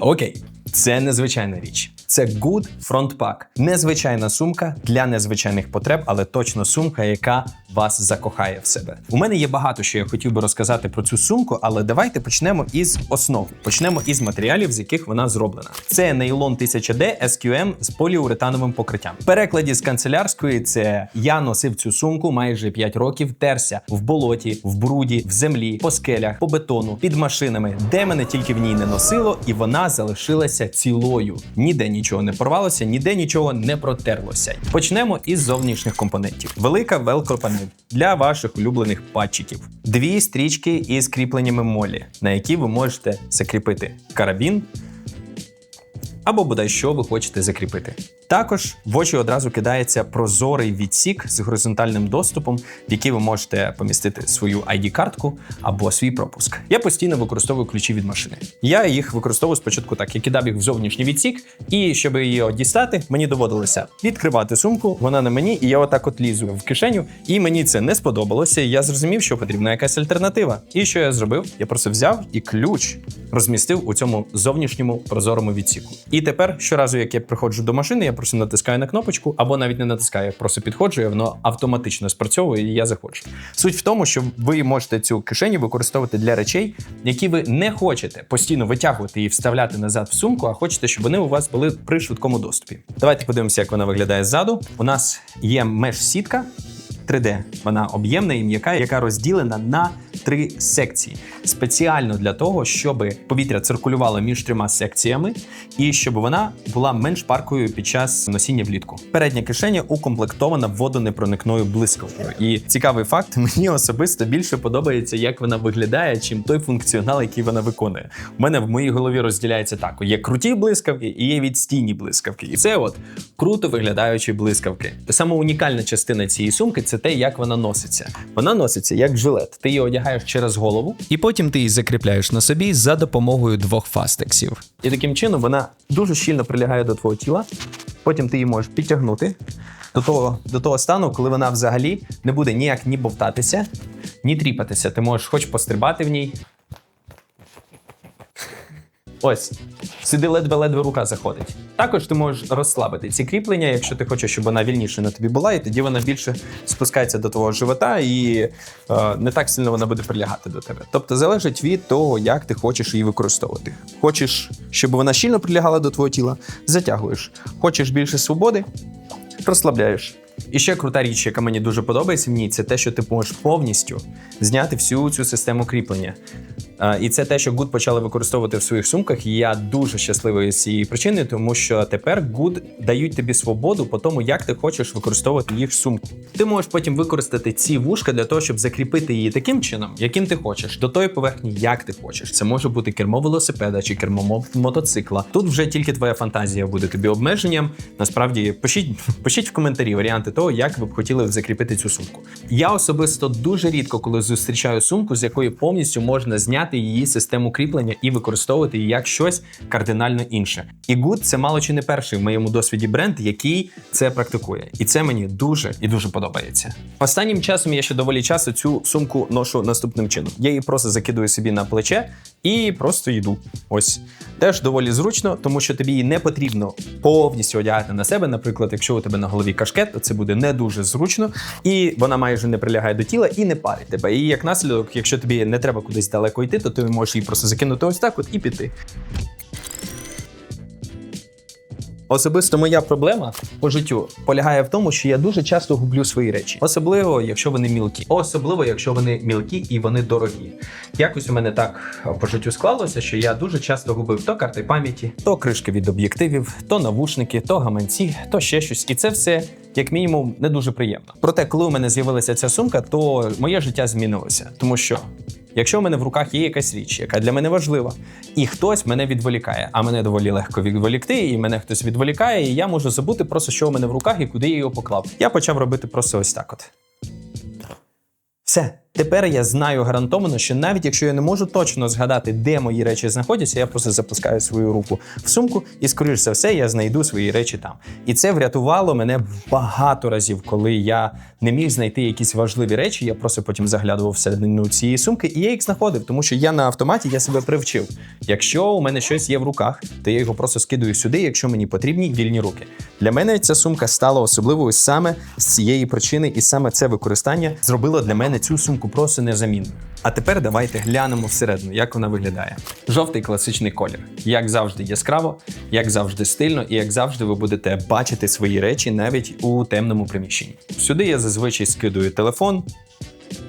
Окей, це незвичайна річ. Це Good Front Pack. Незвичайна сумка для незвичайних потреб, але точно сумка, яка вас закохає в себе. У мене є багато що я хотів би розказати про цю сумку, але давайте почнемо із основ. Почнемо із матеріалів, з яких вона зроблена. Це нейлон 1000D SQM з поліуретановим покриттям. В перекладі з канцелярської це я носив цю сумку майже 5 років, терся в болоті, в бруді, в землі, по скелях, по бетону, під машинами, де мене тільки в ній не носило, і вона залишилася цілою. Ніде нічого не порвалося, ніде нічого не протерлося. Почнемо із зовнішніх компонентів. Велика велкропанель для ваших улюблених патчиків. Дві стрічки із кріпленнями молі, на які ви можете закріпити карабін або бодай що ви хочете закріпити. Також в очі одразу кидається прозорий відсік з горизонтальним доступом, в який ви можете помістити свою ID-картку або свій пропуск. Я постійно використовую ключі від машини. Я їх використовую спочатку так. Я кидав їх в зовнішній відсік, і щоб її дістати, мені доводилося відкривати сумку. Вона на мені, і я отак от лізу в кишеню. І мені це не сподобалося. і Я зрозумів, що потрібна якась альтернатива. І що я зробив? Я просто взяв і ключ розмістив у цьому зовнішньому прозорому відсіку. І тепер щоразу, як я приходжу до машини, я просто натискаю на кнопочку, або навіть не натискаю, просто підходжу, і воно автоматично спрацьовує, і я заходжу. Суть в тому, що ви можете цю кишеню використовувати для речей, які ви не хочете постійно витягувати і вставляти назад в сумку, а хочете, щоб вони у вас були при швидкому доступі. Давайте подивимося, як вона виглядає ззаду. У нас є меш-сітка. 3D. Вона об'ємна і м'яка, яка розділена на три секції. Спеціально для того, щоб повітря циркулювало між трьома секціями, і щоб вона була менш паркою під час носіння влітку. Передня кишеня укомплектована водонепроникною блискавкою. І цікавий факт, мені особисто більше подобається, як вона виглядає, чим той функціонал, який вона виконує. У мене в моїй голові розділяється так: є круті блискавки і є відстійні блискавки. І це от круто виглядаючі блискавки. Саме унікальна частина цієї сумки це те, як вона носиться. Вона носиться як жилет. Ти її одягаєш через голову, і потім ти її закріпляєш на собі за допомогою двох фастексів. І таким чином вона дуже щільно прилягає до твого тіла. Потім ти її можеш підтягнути до того, до того стану, коли вона взагалі не буде ніяк ні бовтатися, ні тріпатися. Ти можеш хоч пострибати в ній. Ось, сюди ледве-ледве рука заходить. Також ти можеш розслабити ці кріплення, якщо ти хочеш, щоб вона вільніше на тобі була, і тоді вона більше спускається до твого живота, і е, не так сильно вона буде прилягати до тебе. Тобто залежить від того, як ти хочеш її використовувати. Хочеш, щоб вона щільно прилягала до твого тіла, затягуєш. Хочеш більше свободи, розслабляєш. І ще крута річ, яка мені дуже подобається в ній, це те, що ти можеш повністю зняти всю цю систему кріплення. І це те, що Good почали використовувати в своїх сумках. Я дуже щасливий з цієї причини, тому що тепер Good дають тобі свободу по тому, як ти хочеш використовувати їх сумку. Ти можеш потім використати ці вушка для того, щоб закріпити її таким чином, яким ти хочеш, до тої поверхні, як ти хочеш. Це може бути кермо велосипеда чи кермо мотоцикла. Тут вже тільки твоя фантазія буде тобі обмеженням. Насправді, пишіть, пишіть в коментарі варіанти того, як ви б хотіли закріпити цю сумку. Я особисто дуже рідко, коли зустрічаю сумку, з якої повністю можна зняти її систему кріплення і використовувати її як щось кардинально інше. І Good – це мало чи не перший в моєму досвіді бренд, який це практикує, і це мені дуже і дуже подобається. Останнім часом я ще доволі часто цю сумку ношу наступним чином. Я її просто закидую собі на плече і просто йду. Ось теж доволі зручно, тому що тобі не потрібно повністю одягати на себе. Наприклад, якщо у тебе на голові кашкет, то це буде не дуже зручно, і вона майже не прилягає до тіла і не парить тебе. І як наслідок, якщо тобі не треба кудись далеко йти, то ти можеш її просто закинути ось так, от і піти. Особисто моя проблема по життю полягає в тому, що я дуже часто гублю свої речі, особливо якщо вони мілкі, особливо якщо вони мілкі і вони дорогі. Якось у мене так по життю склалося, що я дуже часто губив то карти пам'яті, то кришки від об'єктивів, то навушники, то гаманці, то ще щось. І це все. Як мінімум, не дуже приємно. Проте, коли у мене з'явилася ця сумка, то моє життя змінилося, тому що Якщо в мене в руках є якась річ, яка для мене важлива, і хтось мене відволікає, а мене доволі легко відволікти, і мене хтось відволікає, і я можу забути просто, що у мене в руках і куди я його поклав. Я почав робити просто ось так: от. Все. Тепер я знаю гарантовано, що навіть якщо я не можу точно згадати, де мої речі знаходяться, я просто запускаю свою руку в сумку, і, скоріш за все, я знайду свої речі там. І це врятувало мене багато разів, коли я не міг знайти якісь важливі речі. Я просто потім заглядував всередину цієї сумки, і я їх знаходив, тому що я на автоматі я себе привчив. Якщо у мене щось є в руках, то я його просто скидую сюди, якщо мені потрібні вільні руки. Для мене ця сумка стала особливою саме з цієї причини, і саме це використання зробило для мене цю сумку просто незамінною. А тепер давайте глянемо всередину, як вона виглядає. Жовтий класичний колір, як завжди, яскраво, як завжди стильно, і як завжди, ви будете бачити свої речі навіть у темному приміщенні. Сюди я зазвичай скидую телефон.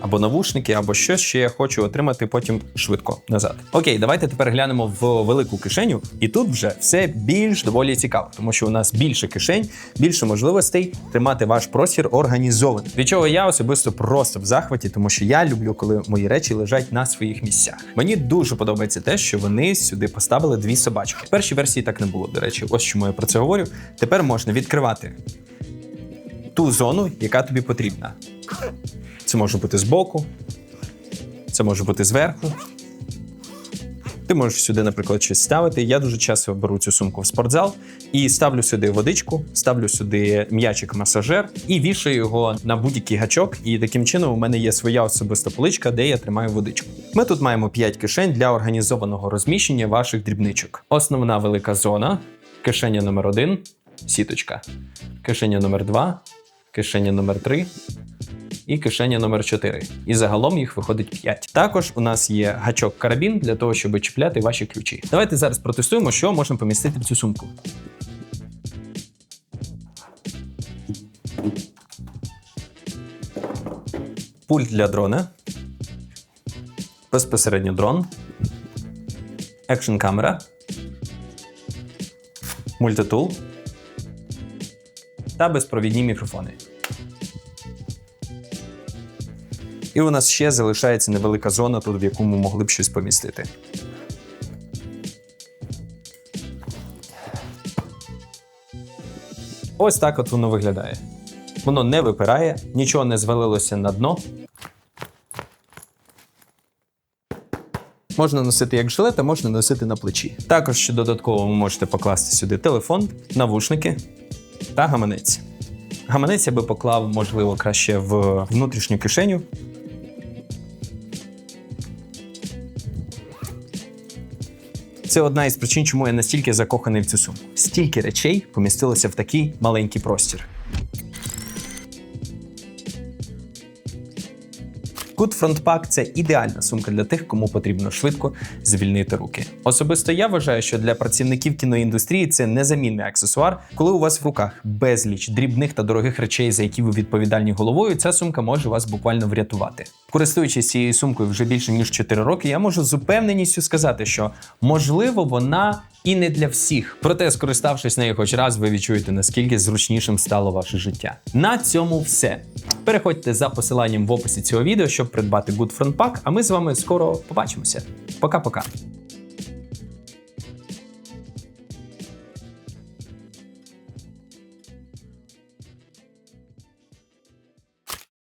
Або навушники, або щось, що я хочу отримати потім швидко назад. Окей, давайте тепер глянемо в велику кишеню, і тут вже все більш доволі цікаво, тому що у нас більше кишень, більше можливостей тримати ваш простір організований. Від чого я особисто просто в захваті, тому що я люблю, коли мої речі лежать на своїх місцях. Мені дуже подобається те, що вони сюди поставили дві собачки. В першій версії так не було. До речі, ось чому я про це говорю. Тепер можна відкривати ту зону, яка тобі потрібна. Це може бути збоку, це може бути зверху. Ти можеш сюди, наприклад, щось ставити. Я дуже часто беру цю сумку в спортзал і ставлю сюди водичку, ставлю сюди м'ячик-масажер і вішаю його на будь-який гачок. І таким чином у мене є своя особиста поличка, де я тримаю водичку. Ми тут маємо 5 кишень для організованого розміщення ваших дрібничок. Основна велика зона, кишеня номер 1 сіточка, кишеня номер 2 кишеня номер 3 і кишеня номер 4. І загалом їх виходить 5. Також у нас є гачок карабін для того, щоб чіпляти ваші ключі. Давайте зараз протестуємо, що можна помістити в цю сумку. Пульт для дрона. Безпосередньо дрон. Екшн камера. Мультитул. Та безпровідні мікрофони. І у нас ще залишається невелика зона, тут в яку ми могли б щось помістити. Ось так от воно виглядає. Воно не випирає, нічого не звалилося на дно. Можна носити як жилет, а можна носити на плечі. Також ще додатково ви можете покласти сюди телефон, навушники та гаманець. Гаманець я би поклав, можливо, краще в внутрішню кишеню. Це одна із причин, чому я настільки закоханий в цю сумку. Стільки речей помістилося в такий маленький простір. Good Front Pack – це ідеальна сумка для тих, кому потрібно швидко звільнити руки. Особисто я вважаю, що для працівників кіноіндустрії це незамінний аксесуар. Коли у вас в руках безліч дрібних та дорогих речей, за які ви відповідальні головою, ця сумка може вас буквально врятувати. Користуючись цією сумкою вже більше ніж 4 роки, я можу з упевненістю сказати, що можливо вона і не для всіх. Проте, скориставшись нею хоч раз, ви відчуєте наскільки зручнішим стало ваше життя. На цьому все. Переходьте за посиланням в описі цього відео, щоб придбати Good Friend Pack, а ми з вами скоро побачимося. Пока-пока.